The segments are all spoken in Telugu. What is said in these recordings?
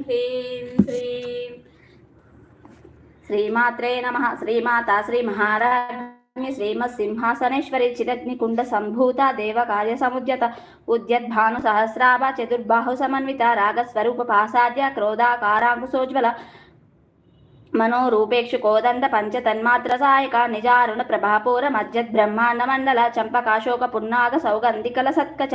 హ్రీం శ్రీం. శ్రీమాత్రే నమ. శ్రీమాత శ్రీ మహారాజ్ఞి శ్రీమత్ సింహాసనేశ్వరి చిరగ్నికుండ సంభూత దేవ కార్య సముద్యత ఉద్యద్భాను సహస్రాభ చతుర్బాహు సమన్విత రాగస్వరూప పాసాద్య క్రోధాకారాంకుశోజ్వల మనోరూపేక్షు కోదండ పంచ తన్మాత్ర సాయక నిజారుణ ప్రభాపూర మజ్జద్ బ్రహ్మాండ మండల చంపకాశోక పున్నాగ సౌగంధికల సత్కచ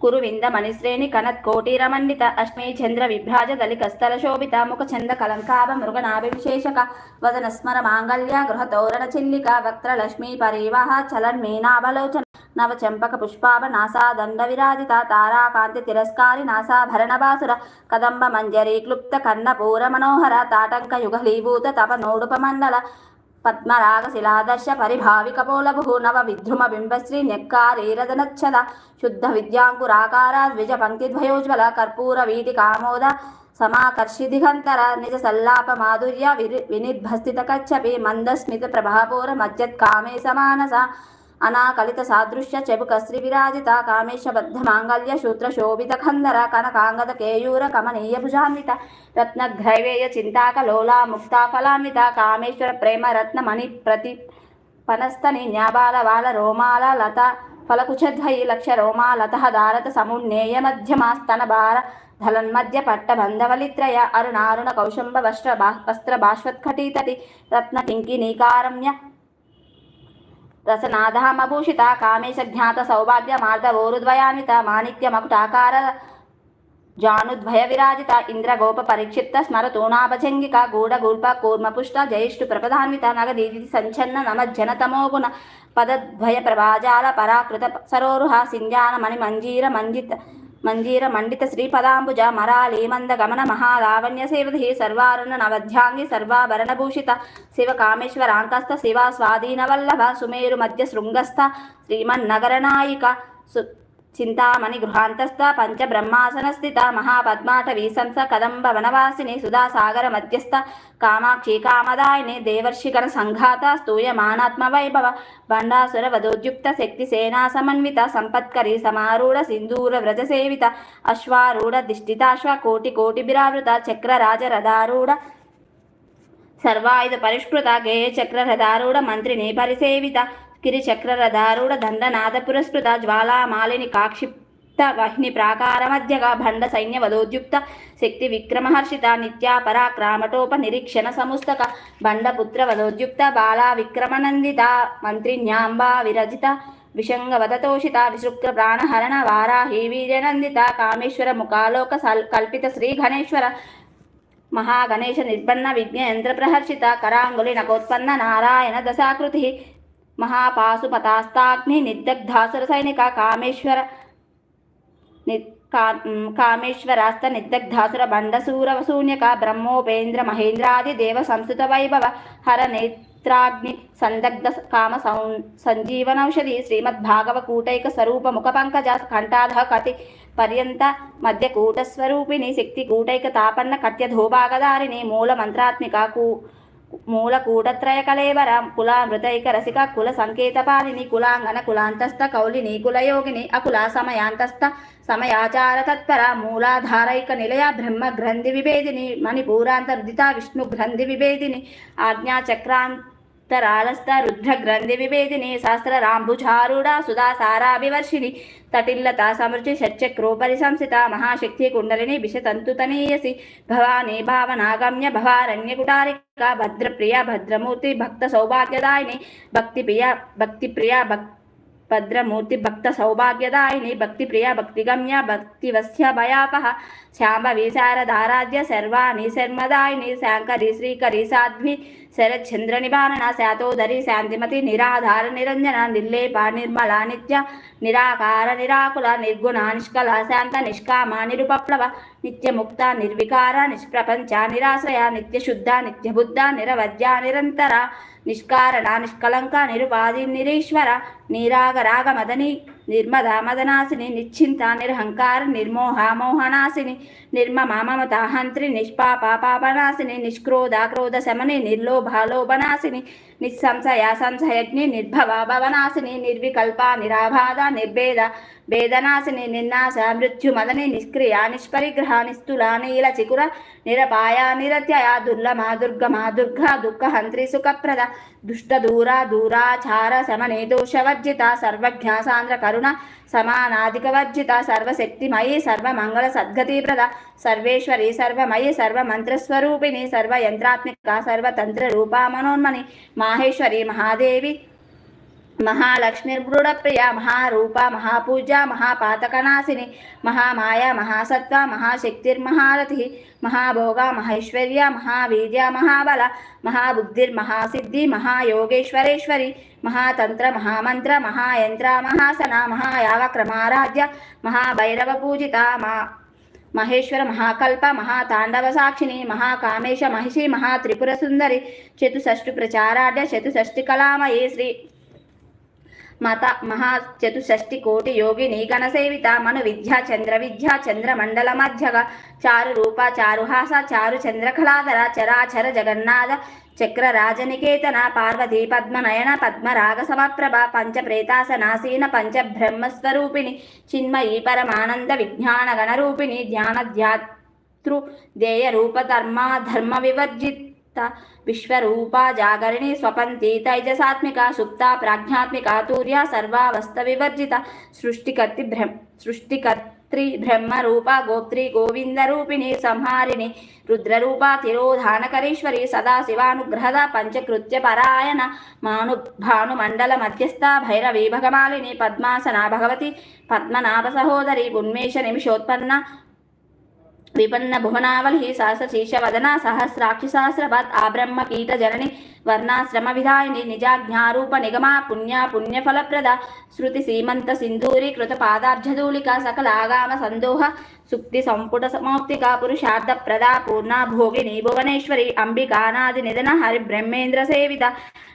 కురువింద మణిశ్రేణి కనత్ కోటిరమండిత అశ్మీ చంద్ర విభ్రాజ దళికస్థల శోభిత ముఖ చంద కలంకాభ మృగనాభివిశేషక వదన స్మర మాంగళ్య గృహ తోరణ చిల్లిక వక్త్ర లక్ష్మీ పరివాహ చలన్ మీనాభలోచన నవ చంపక పుష్పాభ నాసా దండ విరాజిత తారాకాంతి తిరస్కారి నాసాభరణ బాసుర కదంబ మంజరీ క్లుప్త కన్నపూర మనోహర తాటంక యుగలీభూత తప నోడుప మండల పద్మరాగశిలాదర్శ పరిభావిక పోలభు నవ విద్రుమ బింబశ్రీ నెక్కారీరదనచ్చద శుద్ధ విద్యాంకురాకార ద్విజ పంక్తిద్వయోజ్వల కర్పూర వీటి కామోద సమాకర్షి దిగంతర నిజ సల్లాప మాధుర్య విరి వినిర్భస్థిత కచ్చపి మందస్మిత ప్రభాపూర మజ్జత్ కామే సమానస అనాకలిత సాదృశ్య చెబుక శ్రీ విరాజిత కామేశబద్ధ మాంగళ్య శూత్ర శోభిత ఖందర కనకాంగద కేయూర కమనీయ భుజాన్విత రత్నగ్రైవేయ చింతాక లోలా ముక్తా ఫలాన్విత కామేశ్వర ప్రేమ రత్న మణి ప్రతి పనస్తని న్యాబాల బాల రోమాల లత ఫలకుచధ్వయి లక్ష రోమాలత దారత సమున్నేయ మధ్యమాస్తన భార ధలన్మధ్య పట్ట బంధవలిత్రయ అరుణారుణ కౌశంబ వస్త్ర బా వస్త్ర బాష్వత్కటీతటి రత్న కింకినీకారమ్య రసనాధామభూషిత కామేశజ్ఞాత సౌభాగ్య మార్దవోరుద్వయాన్విత మాణిక్య మకుటాకార జానుద్వయ విరాజిత ఇంద్రగోప పరిక్షిప్త స్మర స్మరతూణాభజంగిక గూఢగూల్ప కూర్మపుష్ట జయిష్ఠు ప్రపదాన్విత నగదీది సంచన్న నమజ్జన తమోగుణ పదద్వయ ప్రభాజాల పరాకృత సరోరుహ సింజాన మణి మంజీర మంజిత మంజీర మండిత శ్రీ పదాంబుజ మరాళీ మంద గమన మహాలావణ్య సేవధి సర్వారుణ నవధ్యాంగి సర్వాభరణభూషిత శివ కామేశ్వరాంకస్త శివ స్వాధీనవల్లభ సుమేరు మధ్య శృంగస్థ శ్రీమన్నగరనాయిక సు చింతామణి గృహాంతస్థ పంచబ్రహ్మాసన స్థిత మహాపద్మాట వీసంస కదంబ వనవాసిని సుధాసాగర మధ్యస్థ కామాక్షి కామదాయిని దేవర్షికర సంఘాత స్తూయమానాత్మ వైభవ భండాసుర వదోద్యుక్త శక్తి సేనా సమన్విత సంపత్కరి సమారూఢ సింధూర వ్రజ సేవిత అశ్వారూఢ దిష్టితాశ్వ కోటి కోటి బిరావృత చక్ర రాజ రథారూఢ సర్వాయుధ పరిష్కృత గేయ చక్రరథారూఢ మంత్రిని పరిసేవిత కిరిచక్రరథారూఢ దండనాథ పురస్కృత జ్వాలామాలిని కాక్షిప్త వహ్ని ప్రాకారమధ్యగా భండ సైన్య వదోద్యుక్త శక్తి విక్రమహర్షిత నిత్యా పరాక్రామటోప నిరీక్షణ సముస్తక భండపుత్ర వదోద్యుక్త బాలా విక్రమనందిత మంత్రిన్యాంబా విరజిత విషంగవదతోషిత విశృక్ర ప్రాణహరణ వారాహి వీర్యనందిత కామేశ్వర ముఖాలోక కల్పిత శ్రీ గణేశ్వర మహాగణేశ నిర్బన్న విజ్ఞయంత్ర ప్రహర్షిత కరాంగులి నకోత్పన్న నారాయణ దశాకృతి మహాపాశుపతాస్తాగ్ని నిర్దగ్ధాసుర సైనిక కామేశ్వర కామేశ్వరాస్త నిర్దగ్ధాసుర బండసూర శూన్యక బ్రహ్మోపేంద్ర మహేంద్రాది దేవ సంస్థిత వైభవ హర నేత్రాగ్ని సందగ్ధ కామ సౌ సంజీవనౌషధి శ్రీమద్భాగవకూటైక స్వరూప ముఖ పంకజ కంఠాధ కతి పర్యంత మధ్య కూటస్వరూపిణి శక్తి కూటైక తాపన్న కట్య ధూభాగదారిణి మూల మంత్రాత్మిక కూ మూల కూటత్రయ కలేవర కుల రసిక కుల సంకేతపాలిని కులాంగన కులాంతస్థ కౌలిని కులయోగిని అకుల సమయాంతస్థ సమయాచార తత్పర మూలాధారైక నిలయ బ్రహ్మ గ్రంథి విభేదిని మణిపూరాంతరుదిత విష్ణు గ్రంథి విభేదిని ఆజ్ఞా చక్రాంతరాళస్థ రుద్ర గ్రంథి విభేదిని శాస్త్ర రాంభుచారుడ సుధా సారాభివర్షిణి తటిల్లత సమృచి షట్చక్రోపరి సంస్థిత మహాశక్తి కుండలిని విషతంతుతనీయసి భవానీ భావనాగమ్య భవారణ్యకుటారిక భద్రప్రియ భద్రమూర్తి భక్త సౌభాగ్యదాయిని భక్తి ప్రియ భక్తి ప్రియ భక్ భద్రమూర్తి భక్త సౌభాగ్యదాయిని భక్తి ప్రియ భక్తిగమ్య భక్తివస్య భయాపహ శ్యామ విశారదారాధ్య సర్వాణి శర్మదాయిని శాంకరి శ్రీకరి సాధ్వి శరచంద్ర నిబారణ శాతోదరి శాంతిమతి నిరాధార నిరంజన నిర్లేప నిర్మల నిత్య నిరాకార నిరాకుల నిర్గుణ నిష్కల శాంత నిష్కామ నిరుపప్లవ నిత్యముక్త నిర్వికార నిష్ప్రపంచ నిరాశ్రయ నిత్యశుద్ధ నిత్యబుద్ధ నిరవద్య నిరంతర నిష్కారణ నిష్కలంక నిరుపాధి నిరీశ్వర నీరాగరాగ మదని నిర్మద మదనాశిని నిశ్చింత నిర్హంకార నిర్మోహ మోహనాశిని నిర్మమ మమతాహంత్రి నిష్పాప పాపనాశిని నిష్క్రోధ క్రోధ శమని నిర్లోభ లోభనాశిని నిస్సంశయ సంశయజ్ఞి నిర్భవ భవనాశిని నిర్వికల్ప నిరాబాధ నిర్భేద వేదనాశిని నిన్నాశ మృత్యుమదని నిష్క్రియ నిష్పరిగ్రహ నిస్థుల నీల చికుర నిరపాయ నిరత్యయ దుర్లమ దుర్గమ దుర్గా దుఃఖహంత్రి సుఖప్రద దుష్ట దూర దూరాచార శమనే దోషవర్జిత సర్వజ్ఞ సాంద్ర కరుణ సమానాధికవర్జిత సర్వశక్తిమయీ సర్వమంగళ సద్గతిప్రద సర్వేశ్వరి సర్వమయి సర్వమంత్రస్వరూపిణి సర్వయంత్రాత్మిక సర్వతంత్ర రూపా మనోన్మణి మాహేశ్వరి మహాదేవి మహాలక్ష్మీర్మృడప్రియ మహారూప మహాపూజ మహాపాతకనాశిని మహామాయ మహాసత్వ మహాశక్తిర్మహారథి మహాభోగ మహైశ్వర్య మహావీర్య మహాబల మహాబుద్ధిర్మహాసిద్ధి మహాయోగేశ్వరేశ్వరి మహాతంత్ర మహామంత్ర మహాయంత్ర మహాసన మహాయాగక్రమారాధ్య మహాభైరవ పూజిత మా మహేశ్వర మహాకల్ప మహాతాండవ సాక్షిని మహాకామేశ మహిషి మహాత్రిపుర సుందరి చతుషష్టి ప్రచారాఢ్య చతుషష్టి కళామయే శ్రీ మత మహా చతుషష్టి కోటి నీగణ సేవిత మను విద్యా చంద్ర విద్యా చంద్ర మండల మధ్యగ చారు రూప చారుహాస చారు చంద్రకళాధర చరాచర జగన్నాథ చక్ర రాజనికేతన పార్వతీ పద్మనయన పద్మరాగ సమప్రభ పంచప్రేతాసనాసీన పంచబ్రహ్మస్వరూపిణి చిన్మయీ పరమానంద విజ్ఞాన గణరూపిణి ధ్యానధ్యాతృ ధ్యేయ రూప ధర్మ ధర్మ వివర్జిత్ విశ్వరూపా జాగరిణి స్వపంతి తైజసాత్మిక సుప్త ప్రాజ్ఞాత్మిక తూర్య సర్వావస్థ వివర్జిత సృష్టికర్తి బ్రహ్మ సృష్టికర్త్రి బ్రహ్మరూప గోత్రి గోవిందరూపిణి సంహారిణి రుద్రరూప తిరోధానకరీశ్వరి సదాశివానుగ్రహద పంచకృత్య పరాయణ మాను భానుమండల మధ్యస్థ భైరవీ భగమాలిని పద్మాసన భగవతి పద్మనాభ సహోదరి ఉన్మేష నిమిషోత్పన్న విపన్న భువనావలి సహస్రశీర్షవదన సహస్రాక్షి సహస్రవత్ ఆబ్రహ్మ పీఠ జనని వర్ణాశ్రమ విధాయిని నిజాజ్ఞారూప నిగమా పుణ్య పుణ్యఫలప్రద శృతి సీమంత సింధూరి కృత పాదాబ్జధూళిక సకల ఆగామ సందోహ సుక్తి సంపుట సమౌక్తిక పురుషార్థ ప్రదా పూర్ణ భోగిని భువనేశ్వరి అంబికానాది నిధన హరి బ్రహ్మేంద్ర సేవిత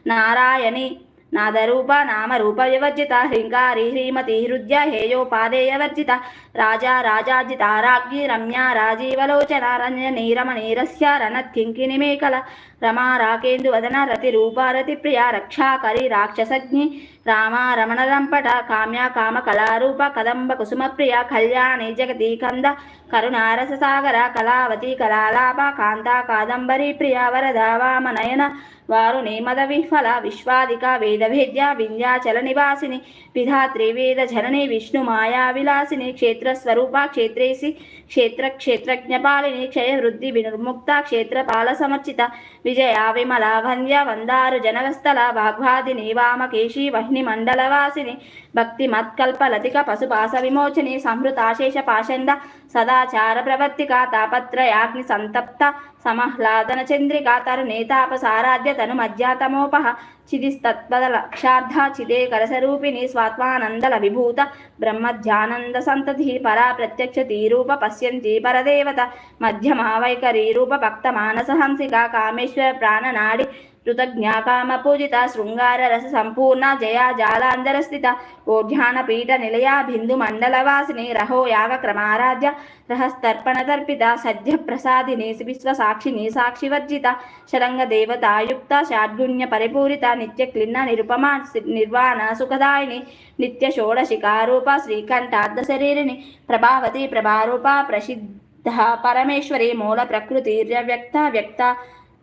నారాయణి నాదరూప నామరూప వివర్జిత హ్రీంకారి హ్రీమతి హృద్య హేయోపాదేయవర్జిత రాజా రాజాజిత రాజ్ఞి రమ్య రాజీవలోచన రంజనీరమణీరస్య రణత్కింకిని మేకల రమా రాకేందు వదన రతి రూపారతి ప్రియ రక్షాకరి రాక్షసజ్ఞి రామా రమణరంపట కామ్య కామ కళారూప కదంబ కుసుమ ప్రియ కళ్యాణి జగతి కంద కరుణారస సాగర కళావతి కళాలాప కాంత కాదంబరి ప్రియ వరద వామనయన వారుణి మద విఫల విశ్వాదిక వేదభేద్య వింధ్యాచల నివాసిని విధాత్రి వేద జనని విష్ణు మాయా విలాసిని క్షేత్రస్వరూప క్షేత్రేసి క్షేత్ర క్షేత్రజ్ఞపాలిని క్షయ వృద్ధి వినుర్ముక్త క్షేత్రపాల సమర్చిత విజయ విమల వంద్య వందారు జనవస్థల వాగ్వాదిని వామకేశి వహ్ని మండలవాసిని భక్తి మత్కల్ప లతిక పశుపాస విమోచని సంహృతాశేష పాషండ సదాచార ప్రవర్తిక తాపత్రయాగ్ని సంతప్త సమహ్లాదన చంద్రిక తరుణేతాప సారాధ్య తను మధ్యాతమోపహ చిదిస్తత్పద లక్షార్థ చిదే కరసరూపిణి స్వాత్మానందల విభూత బ్రహ్మధ్యానంద సంతతి పరా ప్రత్యక్ష తీరూప పశ్యంతి పరదేవత మధ్యమావైఖరీ రూప భక్త మానస హంసిక కామేశ్వర ప్రాణనాడి కృతజ్ఞాకామ పూజిత శృంగార రస సంపూర్ణ జయ జాలాంధర స్థిత ఓఢ్యాన పీఠ నిలయ బిందు మండల వాసిని రహో యాగ క్రమారాధ్య రహస్తర్పణ తర్పిత సద్య ప్రసాదిని విశ్వ సాక్షిని సాక్షివర్జిత శరంగ దేవతాయుక్త షాడ్గుణ్య పరిపూరిత నిత్య క్లిన్న నిరుపమా నిర్వాణ సుఖదాయిని నిత్య షోడశికారూప శ్రీకంఠార్థ శరీరిని ప్రభావతి ప్రభారూప ప్రసిద్ధ పరమేశ్వరి మూల ప్రకృతి వ్యక్త వ్యక్త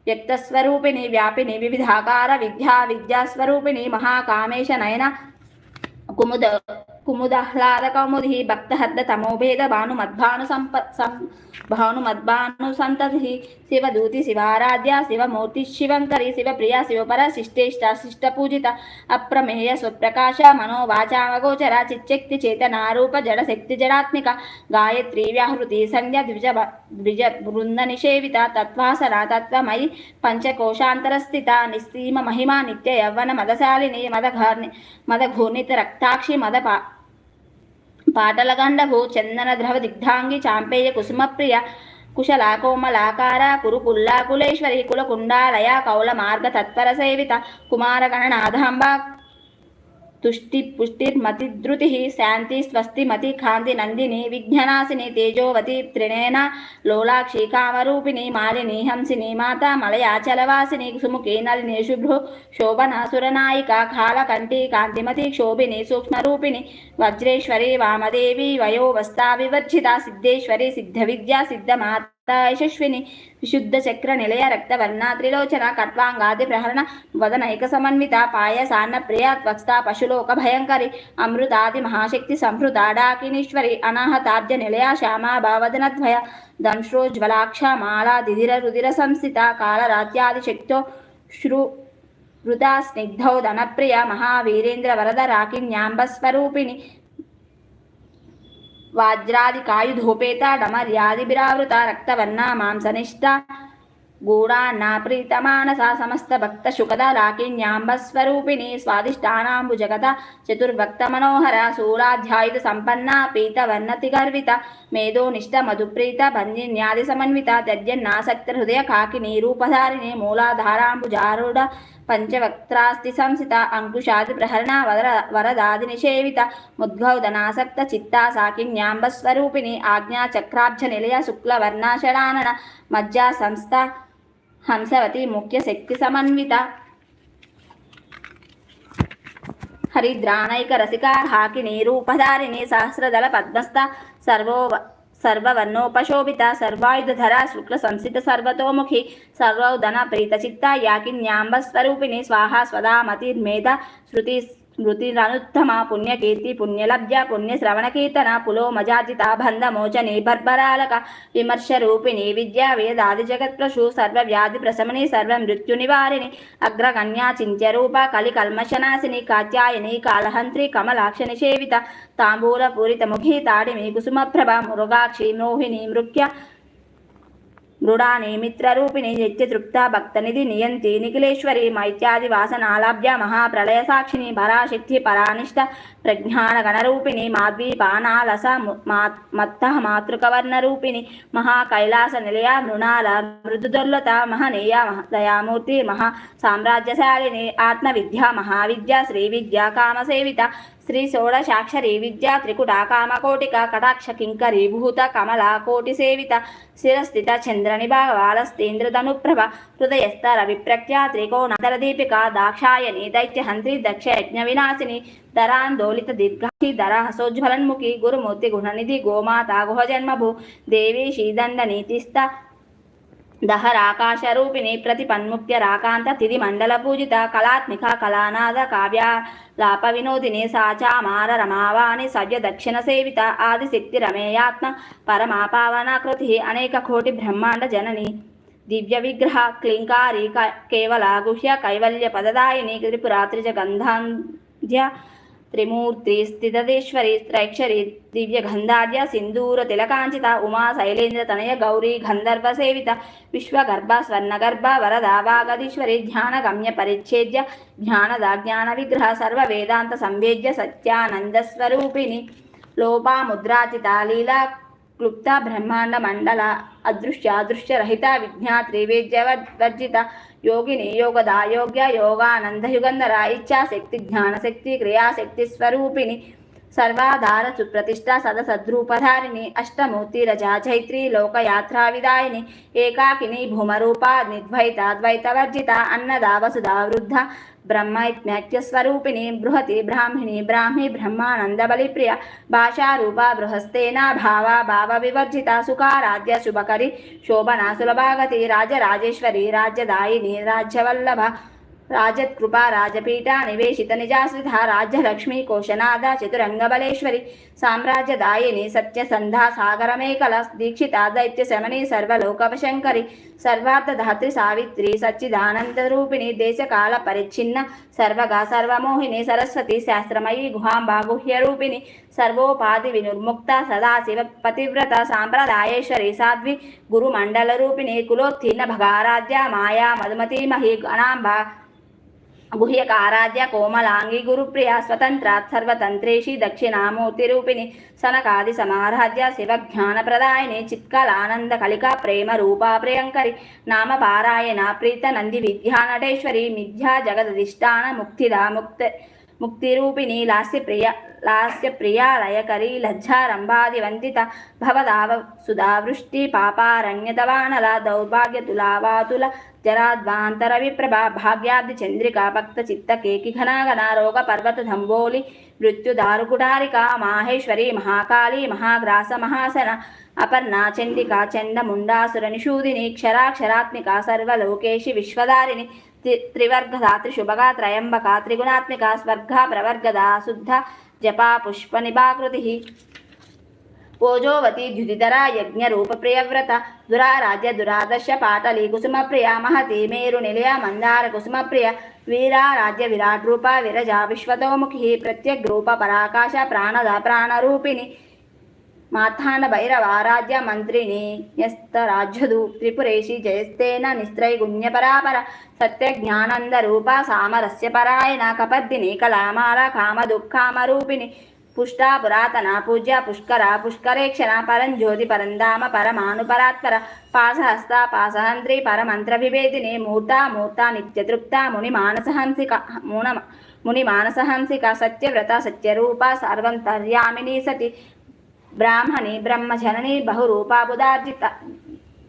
వ్యక్తస్వరూపిణి వ్యాపిని వివిధాకార విద్యా విద్యాస్వరూపిణి మహాకామేశ నయన కుముద కుముదహ్లాద కౌముది భక్తహద్ద తమోభేద భాను మద్భాను సంప సం భాను మద్భాను సంతతి శివదూతి శివారాధ్య శివమూర్తి శివంకరి శివప్రియ శివపర శిష్టేష్ట శిష్ట పూజిత అప్రమేయ స్వప్రకాశ మనోవాచామగోచర చిచ్చక్తి చేతనారూప జడ శక్తి జడాత్మిక గాయత్రీ వ్యాహృతి సంధ్య ద్విజ ద్విజ బృంద నిషేవిత తత్వాసన తత్వమయి పంచకోశాంతరస్థిత నిస్సీమ మహిమా నిత్య యవ్వన మదశాలిని మదఘర్ని మదఘూర్ణిత రక్తాక్షి మద పా పాటల గండభు చందన ద్రవ దిగ్ధాంగి చాంపేయ కుసుమప్రియ కుశల కోమలాకార కురు కుల్లా కులేశ్వరి కుల కుండాలయ కౌల మార్గ తత్పర సేవిత కుమారగణనాథాంబా తుష్టి పుష్టిర్మతిధృతి శాంతి స్వస్తి మతి కాంతి నందిని విజ్ఞనాశిని తేజోవతి త్రినేన లోలాక్షి కామరూపిణి మాలిని హంసిని మాత మలయాచలవాసిని సుముఖి నలిని శుభ్రు శోభనాసురనాయిక కాళకంఠి కాంతిమతి క్షోభిని సూక్ష్మరూపిణి వజ్రేశ్వరి వామదేవి వయోవస్థా వివర్జిత సిద్ధేశ్వరి సిద్ధ విద్యా సిద్ధమాత యశస్విని విశుద్ధ చక్ర నిలయ రక్తవర్ణ త్రిలోచన కట్వాంగాది ప్రహరణ వదన ఏక సమన్విత పాయసాన్న ప్రియ త్వక్త పశులోక భయంకరి అమృతాది మహాశక్తి సంహృత డాకినీశ్వరి అనాహతాబ్జ నిలయ శ్యామా భావదనద్వయ దంశ్రోజ్వలాక్ష మాలా దిదిర రుదిర సంస్థిత కాళరాత్యాది శక్తో శ్రు వృతా స్నిగ్ధౌ ధనప్రియ మహావీరేంద్ర వరద రాకిన్యాంబస్వరూపిణి వాజ్రాదికాయుధోపేత డమర్యాదిభిరావృత రక్తవర్ణ మాంసనిష్ట గూఢాన్నాప్రీతమానసా సమస్త భక్త శుకద రాకిణ్యాంబస్వరూపిణి స్వాదిష్టానాంబు జగత చతుర్భక్త మనోహర శూలాధ్యాయుధ సంపన్న పీతవర్ణతి గర్విత మేధోనిష్ట మధుప్రీత భంజిన్యాది సమన్విత త్యజ్యన్నాసక్త హృదయ కాకిని రూపధారిణి మూలాధారాంబుజారుడ పంచవక్త్రాస్తి సంసిత అంకుశాది ప్రహరణ వర వరదాది నిషేవిత ముద్గౌదనాసక్త చిత్తా సాకిన్యాంబస్వరూపిణి ఆజ్ఞా చక్రాబ్జ నిలయ శుక్లవర్ణాషడానన మజ్జా సంస్థ హంసవతి ముఖ్య శక్తి సమన్విత. హరిద్రానైక రసికా హాకిని రూపధారిణి సహస్రదళ పద్మస్థ సర్వో సర్వవర్ణోపశోభిత సర్వాయుధర శుక్ల సంసిత సర్వతోముఖి సర్వౌదన ప్రీతచిత్త యాకిన్యాంబస్వరూపిణి స్వాహా స్వదా మతిర్మేధ శృతి స్మృతిరనుత్తమ పుణ్యకీర్తి పుణ్యలబ్జ పుణ్యశ్రవణకీర్తన పులోమజాజిత బంధమోచని బర్బరాలక విమర్శ రూపిణి విద్యా వేదాది జగత్ప్రసూ సర్వవ్యాధి ప్రశమని సర్వ మృత్యు నివారిణి అగ్రగణ్యా చింత్యరూప కలి కల్మశనాశిని కాత్యాయని కాళహంత్రి కమలాక్ష నిషేవిత తాంబూల పూరిత ముఖి తాడిమి కుసుమప్రభ మృగాక్షి మోహిని మృక్య మృడాని మిత్రరూపిణి నిత్యతృప్త భక్తనిధి నియంతి నిఖిలేశ్వరి మైత్యాది వాసనాలాభ్య మహాప్రళయ సాక్షిని పరాశక్తి పరానిష్ట ప్రజ్ఞాన గణరూపిణి మాద్వీపానాలస మత్త మాతృకవర్ణరూపిణి మహాకైలాస నిలయ మృణాల మృదుదుర్లత మహనీయ దయామూర్తి మహా సామ్రాజ్యశాలిని ఆత్మవిద్య మహావిద్య శ్రీ విద్య కామసేవిత శ్రీ షోడశాక్షరి విద్యా త్రికుట కామకోటిక కటాక్ష కింకరి భూత కమల కోటి సేవిత శిరస్థిత చంద్రని బాలస్తేంద్రధనుప్రభ హృదయస్తర రవిప్రఖ్యా త్రికోణతర దీపిక దాక్షాయని దైత్యహంత్రి దక్ష యజ్ఞ వినాశిని ధరాందోళిత దీర్ఘాక్షి ధర హసోజ్వలన్ముఖి గురుమూర్తి గుణనిధి గోమాత గుహజన్మభూ దేవి శ్రీదండ నీతిస్థ దహరాకాశరూపిణి ప్రతిపన్ముక్త్య రాకాంత తిది మండల పూజిత కళాత్మిక కళానాద కావ్యాలాప వినోదిని సాచామార రమావాణి సవ్య దక్షిణ సేవిత ఆదిశక్తి రమేయాత్మ పరమాపావనాకృతి అనేక కోటి బ్రహ్మాండ జనని దివ్య విగ్రహ క్లింకారి కేవల గుహ్య కైవల్య పదదాయిని త్రిపురాత్రిజ గంధాంధ్య త్రిమూర్తి స్థితదేశ్వరి త్రైక్షరి దివ్య గంధార్య సింధూర తిలకాంచిత ఉమా శైలేంద్ర తనయ గౌరీ గంధర్వ సేవిత విశ్వగర్భ స్వర్ణగర్భ వరదా వాగదీశ్వరి ధ్యాన గమ్య పరిచ్ఛేద్య జ్ఞానద జ్ఞాన విగ్రహ సర్వ వేదాంత సంవేద్య సత్యానంద స్వరూపిణి లోపాముద్రాచిత లీలా క్లుప్త బ్రహ్మాండ మండల అదృశ్య అదృశ్య రహిత విజ్ఞా త్రివేద్యవర్జిత యోగిని యోగదా యోగ్య యోగానంద యుగంధర ఇచ్ఛాశక్తి జ్ఞానశక్తి క్రియాశక్తి స్వరూపిణి సర్వాధార సుప్రతిష్ట సదసద్రూపధారిణి అష్టమూర్తి రజా చైత్రి లోకయాత్రా విదాయిని ఏకాకిని భూమరూప నిద్వైత ద్వైతవర్జిత అన్నదా వసుధా వృద్ధ బ్రహ్మైత్మ్యస్వరూపిణి బృహతి బ్రాహ్మిణి బ్రాహ్మి బ్రహ్మానంద బలిప్రియ భాషారూప బృహస్తేన భావ భావ వివర్జిత సుఖారాధ్య శుభకరి శోభనా సులభాగతి రాజరాజేశ్వరి రాజ్యదాయిని రాజ్యవల్లభ రాజత్కృపా రాజపీఠ నివేశిత నిజాశ్రిత రాజ్యలక్ష్మీ కోశనాథ చతురంగబలేశ్వరి సామ్రాజ్యదాయిని సత్యసంధా సాగరమేకల దీక్షిత దైత్య శమని సర్వలోకవశంకరి సర్వార్థధాత్రి సావిత్రి సచ్చిదానందరూపిణి దేశకాల పరిచ్ఛిన్న సర్వగా సర్వమోహిని సరస్వతి శాస్త్రమయీ గుహాంబా గుహ్యరూపిణి సర్వోపాధి వినుర్ముక్త సదాశివ పతివ్రత సాంప్రదాయేశ్వరి సాధ్వి గురుమండల రూపిణి కులోత్తీర్ణ భగారాధ్య మాయా మధుమతి మహి గణాంబ గుహ్యకారాధ్య కోమలాంగి గురుప్రియ స్వతంత్రాత్ సర్వతంత్రేషి దక్షిణామూర్తిరూపిణి సనకాది సమారాధ్య శివజ్ఞానప్రదాయిని చిత్కలానంద కలిక ప్రేమ రూపా ప్రియంకరి నామ పారాయణ ప్రీత నంది విద్యా మిథ్యా జగదధిష్టాన ముక్తిదా ముక్త ముక్తిరూపిణి లాస్యప్రియ లాస్యప్రియాలయకరీ లజ్జారంభాదివంతిత భవదావ సుధావృష్టి పాపారణ్యతవానల దౌర్భాగ్యతులావాతుల జరాద్వాంతర విప్రభా భాగ్యాబ్ది చంద్రిక భక్త చిత్త కేకి ఘనాగన రోగ పర్వత ధంబోలి మృత్యుదారుకుటారిక మాహేశ్వరి మహాకాళి మహాగ్రాస మహాసన అపర్ణ చండికా చండముండాసుర నిషూదిని క్షరాక్షరాత్మిక సర్వలోకేశి విశ్వదారిణి త్రి త్రివర్గధాత్రి శుభగా త్రయంబక త్రిగుణాత్మిక స్వర్గ ప్రవర్గదా శుద్ధ జపా పుష్ప నిభాకృతి ఓజోవతి ద్యుతిధర యజ్ఞ రూప ప్రియవ్రత దురారాధ్య దురాదర్శ పాటలి కుసుమ ప్రియ మహతి మేరు నిలయ మందార కుసుమ ప్రియ వీరారాధ్య విరాట్ రూప విరజ విశ్వతోముఖి ప్రత్యగ్రూప పరాకాశ ప్రాణద ప్రాణరూపిణి మాథాన భైరవారాధ్య మంత్రిని న్యస్తరాజ్యదు త్రిపురేషి జయస్తేన నిస్త్రైగుణ్య పరాపర సత్య జ్ఞానంద రూప సామరస్య పరాయణ కపద్దిని కలామాల కామ దుఃఖామరూపిణి పుష్టా పురాతన పూజ్య పుష్కర పుష్కరేక్షణ పరంజ్యోతి పరంధామ పరమాను పరాత్పర పాసహస్త పాసహంత్రి పరమంత్ర విభేదిని మూర్త మూర్త నిత్యతృప్త ముని మానసహంసిక మూన ముని మానసహంసిక సత్యవ్రత సత్యరూప సర్వంతర్యామిని సతి బ్రాహ్మణి బ్రహ్మజనని బహురూపా బుధార్జిత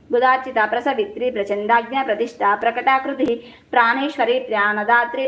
బుధార్చిత ప్రసవిత్రి ప్రచండాజ్ఞ ప్రతిష్ట ప్రకటాకృతి ప్రాణేశ్వరి ప్రాణదాత్రి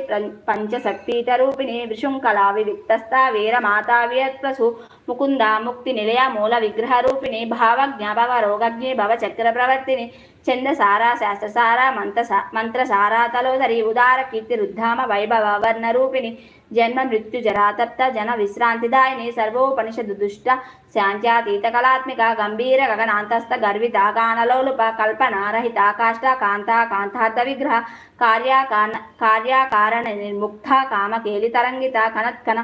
పంచశక్తితరూపిణి విశృంఖలా వివిక్తస్త వీరమాతా వియత్ప్రసు ముకుంద ముక్తి నిలయ మూల విగ్రహ రూపిణి భావజ్ఞ భవ రోగజ్ఞి భవ చక్ర ప్రవర్తిని ఛందసారా శాస్త్రసారా మంత్రస మంత్రసారా తలోదరి ఉదార కీర్తి రుద్ధామ వైభవ వర్ణ రూపిణి జన్మ మృత్యు జరాతప్త జన విశ్రాంతిదాయిని సర్వోపనిషదు దుష్ట శాంత్యాతీత కళాత్మిక గంభీర గగనాంతస్థ గర్విత గానలోలుప కల్పనారహిత కాష్ట కాంత కాంతార్థ విగ్రహ కార్యాకార కార్యాకారణ నిర్ముక్త కామకేలి తరంగిత కనత్కన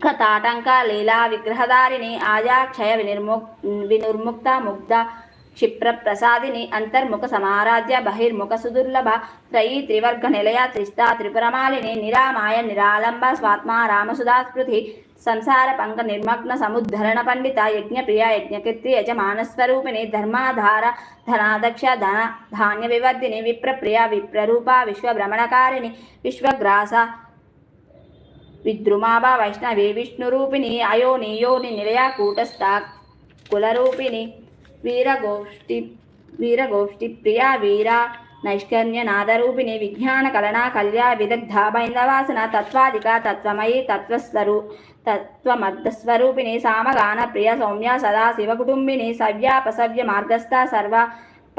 కథాటంక లీలా విగ్రహదారిణి ఆజాక్షయ వినిర్ముక్ వినుర్ముక్త ముగ్ధ క్షిప్రప్రసాదిని అంతర్ముఖ సమారాధ్య బహిర్ముఖ సుదుర్లభ త్రయీ త్రివర్గ నిలయ త్రిస్తా త్రిపురమాలిని నిరామాయ నిరాలంబ స్వాత్మా రామసుధాస్పృతి సంసార పంక నిర్మగ్న సముద్ధరణ పండిత యజ్ఞప్రియ యజ్ఞకీర్తి యజమానస్వరూపిణి ధర్మాధార ధనాదక్ష ధన ధాన్య వివర్ధిని విప్రప్రియ విప్రరూప విశ్వభ్రమణకారిణి విశ్వగ్రాస విద్రుమాభ వైష్ణవి విష్ణురూపిణి అయోని యోని నిలయ కూటస్థ కులరూపిణి వీరగోష్ఠి వీరగోష్ఠి ప్రియా వీర నైష్కర్ణ్య నాదరూపిణి విజ్ఞాన కలనా కళ్యా విదగ్ధ బైందవాసన తత్వాదిక తత్వమయి తత్వస్వరూ తత్వమర్ధస్వరూపిణి సామగాన ప్రియ సౌమ్య సదా శివకుటుంబిని సవ్యాపసవ్య మార్గస్థ సర్వ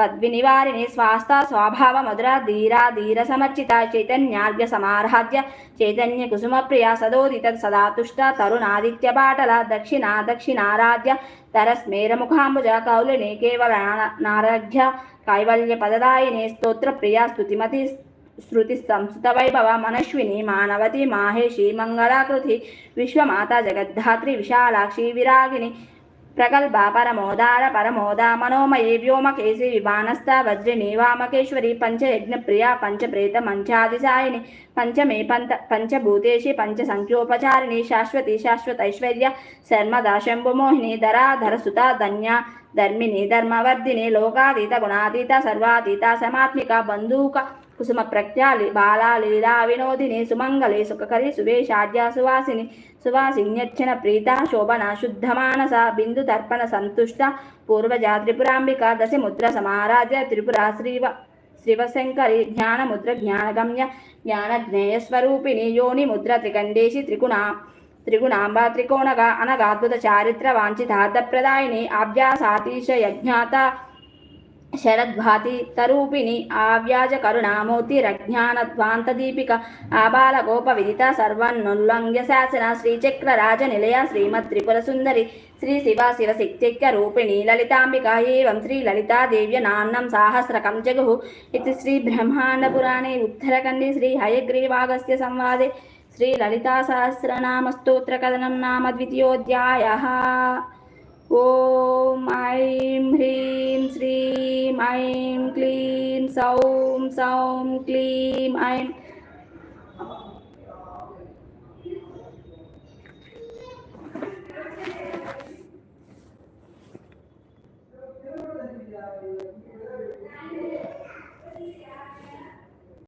పద్వినివారిణి స్వాస్థ స్వభావ మధుర ధీరా ధీర సమర్చిత చైతన్యార్ఘ్య సమారాధ్య చైతన్య కుసుమ ప్రియ సదోదిత సదా తుష్ట తరుణాదిత్య పాటల దక్షిణ దక్షిణారాధ్య తరస్మేర ముఖాంబుజ కౌలిని కేవల నారాధ్య కైవల్య పదదాయిని స్తోత్ర ప్రియ స్తుతిమతి శృతి సంస్కృత వైభవ మనశ్విని మానవతి మాహేషి మంగళాకృతి విశ్వమాత జగద్ధాత్రి విశాలాక్షి విరాగిని ప్రగల్భ పరమోదార పరమోద మనోమయీ వ్యోమకేశి విమానస్థ వజ్రిని వామకేశ్వరి పంచయజ్ఞప్రియ పంచప్రేత మంచాదిశాయిని పంచమే పంత పంచభూతేషి పంచ సంఖ్యోపచారిణి శాశ్వతి శాశ్వతైశ్వర్య శర్మద శంభుమోహిని ధరాధర సుత ధన్య ధర్మిణి ధర్మవర్ధిని లోకాతీత గుణాతీత సర్వాతీత సమాత్మిక బంధూక కుసుమ ప్రజ్ఞాలి బాలా లీలా వినోదిని సుమంగళి సుఖకరి సువేషాద్య సువాసిని సువాసిన్యచ్చన ప్రీత శోభన శుద్ధమానస బిందు తర్పణ సంతుష్ట పూర్వజా త్రిపురాంబిక దశ ముద్ర సమారాధ్య త్రిపుర శ్రీవ శివశంకరి జ్ఞానముద్ర జ్ఞానగమ్య జ్ఞానజ్ఞేయస్వరూపిణి యోని ముద్ర త్రికండేశి త్రిగుణ త్రిగుణాంబ త్రికోణగా అనగాద్భుత చారిత్ర వాంఛితార్థప్రదాయిని ఆభ్యాసాతీశ యజ్ఞాత శరద్భాతి తరూపిణి ఆవ్యాజ కరుణామూర్తి రజ్ఞానధ్వాంత దీపిక ఆబాల గోప విదిత సర్వన్నుల్లంఘ్య శాసన శ్రీచక్ర రాజ నిలయ శ్రీమద్ త్రిపుర సుందరి శ్రీ శివ శివ శక్తిక్య రూపిణి లలితాంబిక ఏం శ్రీ లలితాదేవ్య నాన్నం సాహస్రకం జగు ఇది శ్రీ బ్రహ్మాండపురాణే ఉత్తరఖండే శ్రీ హయగ్రీవాగస్య సంవాదే శ్రీ లలితా సహస్రనామ స్తోత్ర నామ ద్వితీయోధ్యాయ ॐ ऐं ह्रीं श्रीं ऐं क्लीं सौं सौं क्लीं ऐं Yeah.